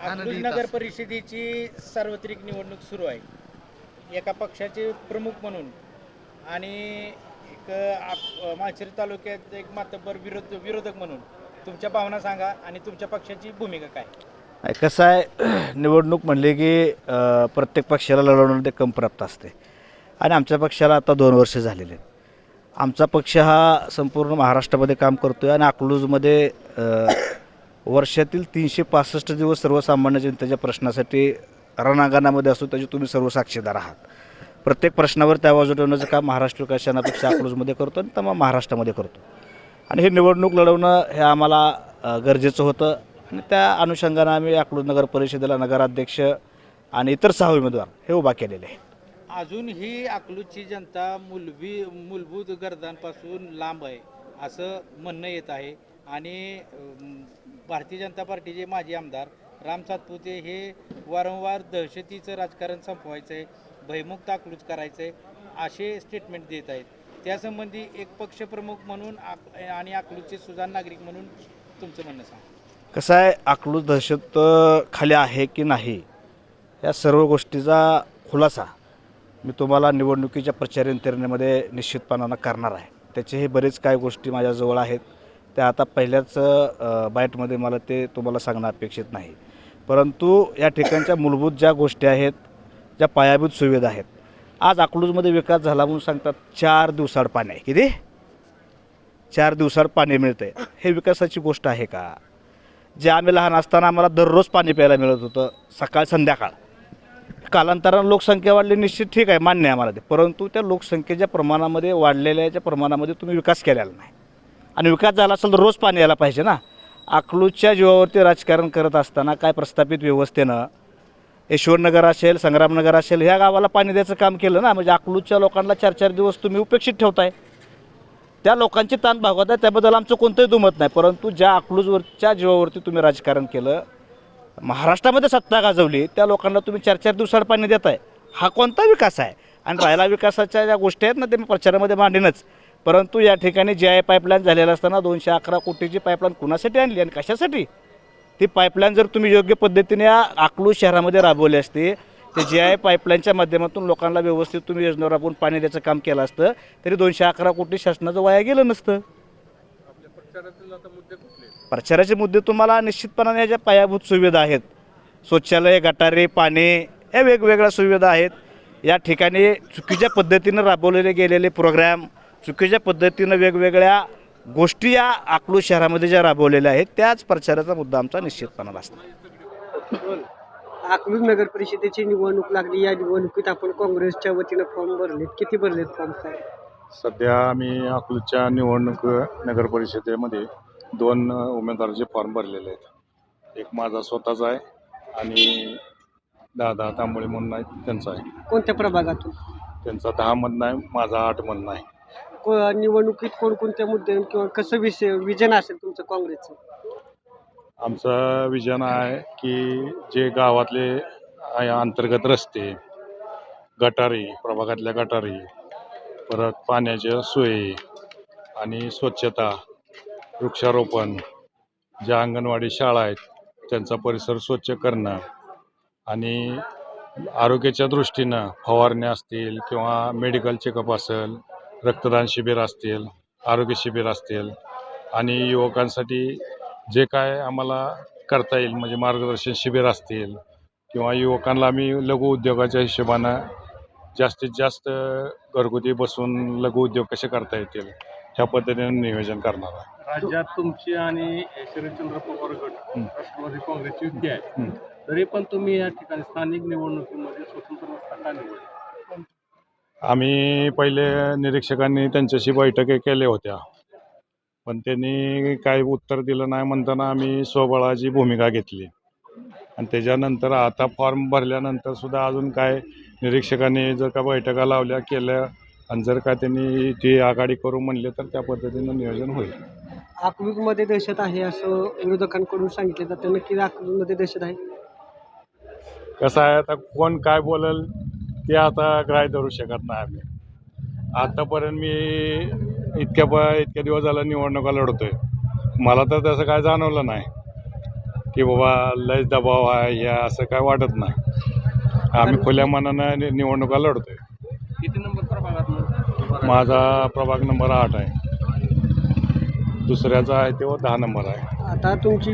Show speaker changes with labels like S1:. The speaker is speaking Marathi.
S1: अकलूज नगर. परिषदेची सार्वत्रिक निवडणूक सुरू आहे. एका पक्षाचे प्रमुख म्हणून आणि एक आप- माळशिरस तालुक्यात एक मातब्बर विरोध विरोधक म्हणून. तुमच्या भावना सांगा आणि तुमच्या पक्षाची भूमिका काय?
S2: कसं आहे निवडणूक म्हणले की प्रत्येक पक्षाला लढवणं ते कम प्राप्त असते. आणि आमच्या पक्षाला आता दोन वर्ष झालेले आहेत. आमचा पक्ष हा संपूर्ण महाराष्ट्रामध्ये काम करतो आहे आणि अकलूजमध्ये वर्षातील तीनशे पासष्ट दिवस सर्वसामान्य जनतेच्या प्रश्नासाठी रणांगणामध्ये असतो त्याचे तुम्ही सर्व साक्षीदार आहात. प्रत्येक प्रश्नावर त्या बाजू ठेवण्याचं काम महाराष्ट्र विकासनापेक्षा अकलूजमध्ये करतो आणि तमाम महाराष्ट्रामध्ये करतो. आणि हे निवडणूक लढवणं हे आम्हाला गरजेचं होतं. आणि त्या अनुषंगानं आम्ही अकलूज नगर परिषदेला नगराध्यक्ष आणि इतर सहा उमेदवार हे उभा केलेले आहेत.
S1: अजूनही अकलूजची जनता मूलभी मूलभूत गरजांपासून लांब आहे असं म्हणणं येत आहे. आणि भारतीय जनता पार्टीचे माजी आमदार राम सातपुते हे वारंवार दहशतीचं राजकारण संपवायचं आहे भयमुक्त आकलूज करायचं आहे असे स्टेटमेंट देत आहेत. त्यासंबंधी एक पक्षप्रमुख म्हणून आक- आणि अकलूजचे सुजाण नागरिक म्हणून तुमचं म्हणणं सांग.
S2: कसं आहे आकलूज दहशत खाली आहे की नाही या सर्व गोष्टीचा खुलासा मी तुम्हाला निवडणुकीच्या प्रचार यंत्रणेमध्ये निश्चितपणानं करणार आहे. त्याचे हे बरेच काय गोष्टी माझ्याजवळ आहेत. त्या आता पहिल्याच बाईटमध्ये मला ते तुम्हाला सांगणं अपेक्षित नाही. परंतु या ठिकाणच्या मूलभूत ज्या गोष्टी आहेत ज्या पायाभूत सुविधा आहेत आज अकलूजमध्ये विकास झाला म्हणून सांगतात चार दिवसाड पाणी आहे. किती? चार दिवसाड पाणी मिळतं आहे हे विकासाची गोष्ट आहे का? जे आम्ही लहान असताना आम्हाला दररोज पाणी प्यायला मिळत होतं सकाळ संध्याकाळ. कालांतरानं लोकसंख्या वाढली निश्चित ठीक आहे मान्य आहे आम्हाला ते. परंतु त्या लोकसंख्येच्या प्रमाणामध्ये वाढलेल्याच्या प्रमाणामध्ये तुम्ही विकास केलेला नाही. आणि विकास झाला असेल तर रोज पाणी यायला पाहिजे ना. अकलूजच्या जीवावरती राजकारण करत असताना काय प्रस्थापित व्यवस्थेनं यशवरनगर असेल संग्रामनगर असेल ह्या गावाला पाणी द्यायचं काम केलं ना म्हणजे अकलूजच्या लोकांना चार चार दिवस तुम्ही उपेक्षित ठेवताय. त्या लोकांची ताण भागवत आहे त्याबद्दल आमचं कोणतंही दुमत नाही परंतु ज्या अकलूजवरच्या जीवावरती तुम्ही राजकारण केलं महाराष्ट्रामध्ये सत्ता गाजवली त्या लोकांना तुम्ही चार चार दिवसाड पाणी देताय. हा कोणता विकास आहे? आणि राहिला विकासाच्या ज्या गोष्टी आहेत ना ते मी प्रचारामध्ये मांडेनच. परंतु या ठिकाणी जे आय पाईपलाईन झालेलं असताना दोनशे अकरा कोटीची पाईपलाईन कुणासाठी आणली आणि कशासाठी? ती पाईपलाईन जर तुम्ही योग्य पद्धतीने या अकलूज शहरामध्ये राबवली असती ते जे आय पाईपलाईनच्या माध्यमातून लोकांना व्यवस्थित तुम्ही योजना राबवून पाणी द्यायचं काम केलं असतं तरी दोनशे अकरा कोटी शासनाचं वाया गेलं नसतं. प्रचाराचे मुद्दे तुम्हाला निश्चितपणाने ज्या पायाभूत सुविधा आहेत. शौचालय गटारे पाणी या वेगवेगळ्या सुविधा आहेत. या ठिकाणी चुकीच्या पद्धतीनं राबवलेले गेलेले प्रोग्रॅम चुकीच्या पद्धतीनं वेगवेगळ्या गोष्टी या अकलूज शहरामध्ये ज्या राबवलेल्या आहेत त्याच प्रचाराचा मुद्दा आमचा निश्चितपणाला असणार
S3: अकलूज नगर परिषदेची निवडणूक लागली. या निवडणुकीत आपण काँग्रेसच्या वतीनं फॉर्म भरलेत. किती भरलेत फॉर्म
S4: सध्या आम्ही अकलूजच्या निवडणूक नगर परिषदेमध्ये दोन उमेदवाराचे फॉर्म भरलेले आहेत. एक माझा स्वतःचा आहे आणि दादा तांबळे म्हणून आहे त्यांचा आहे.
S3: कोणत्या प्रभागातून?
S4: त्यांचा दहा मधनं आहे माझा आठ मधनं आहे.
S3: को- निवडणुकीत कोणकोणत्या मुद्दे किंवा कसं विषय विजन असेल तुमचं काँग्रेसचं?
S4: आमचं विजन आहे की जे गावातले आहे अंतर्गत रस्ते गटारी प्रभागातल्या गटारी परत पाण्याच्या सोयी आणि स्वच्छता वृक्षारोपण ज्या अंगणवाडी शाळा आहेत त्यांचा परिसर स्वच्छ करणं आणि आरोग्याच्या दृष्टीनं फवारण्या असतील किंवा मेडिकल चेकअप असेल रक्तदान शिबिर असतील आरोग्य शिबिर असतील आणि युवकांसाठी जे काय आम्हाला करता येईल म्हणजे मार्गदर्शन शिबिर असतील किंवा युवकांना आम्ही लघु उद्योगाच्या हिशोबानं जास्तीत जास्त घरगुती बसून लघु उद्योग कसे करता येतील ह्या पद्धतीने नियोजन करणार आहे
S5: राज्यात तुमची आणि शरदचंद्र पवार गट. राष्ट्रवादी काँग्रेसची युती आहे. तरी पण तुम्ही या ठिकाणी स्थानिक निवडणुकीमध्ये स्वतंत्र निवडला
S4: आम्ही पहिले निरीक्षकांनी त्यांच्याशी बैठकी केल्या होत्या. पण त्यांनी काही उत्तर दिलं नाही म्हणताना आम्ही स्वबळाची भूमिका घेतली. आणि त्याच्यानंतर आता फॉर्म भरल्यानंतर सुद्धा अजून काय निरीक्षकांनी जर का बैठका लावल्या केल्या आणि जर का त्यांनी ती आघाडी करू म्हणले तर त्या पद्धतीनं नियोजन होईल.
S3: अकलूजमध्ये दहशत आहे असं विरोधकांकडून सांगितलं जातं. नक्की अकलूजमध्ये दहशत आहे?
S4: कसं आहे आता कोण काय बोलेल? ते आता ग्राह्य धरू शकत नाही आम्ही. आतापर्यंत मी इतक्या प इतक्या दिवस झाला निवडणुका लढतोय. मला तर तसं काय जाणवलं नाही. की बाबा लय दबाव आहे या असं काय वाटत नाही. आम्ही खुल्या मनानं नि- निवडणुका लढतोय.
S5: किती नंबर प्रभागात?
S4: माझा प्रभाग नंबर आठ आहे. दुसऱ्याचा आहे तेव्हा दहा नंबर आहे.
S3: आता तुमची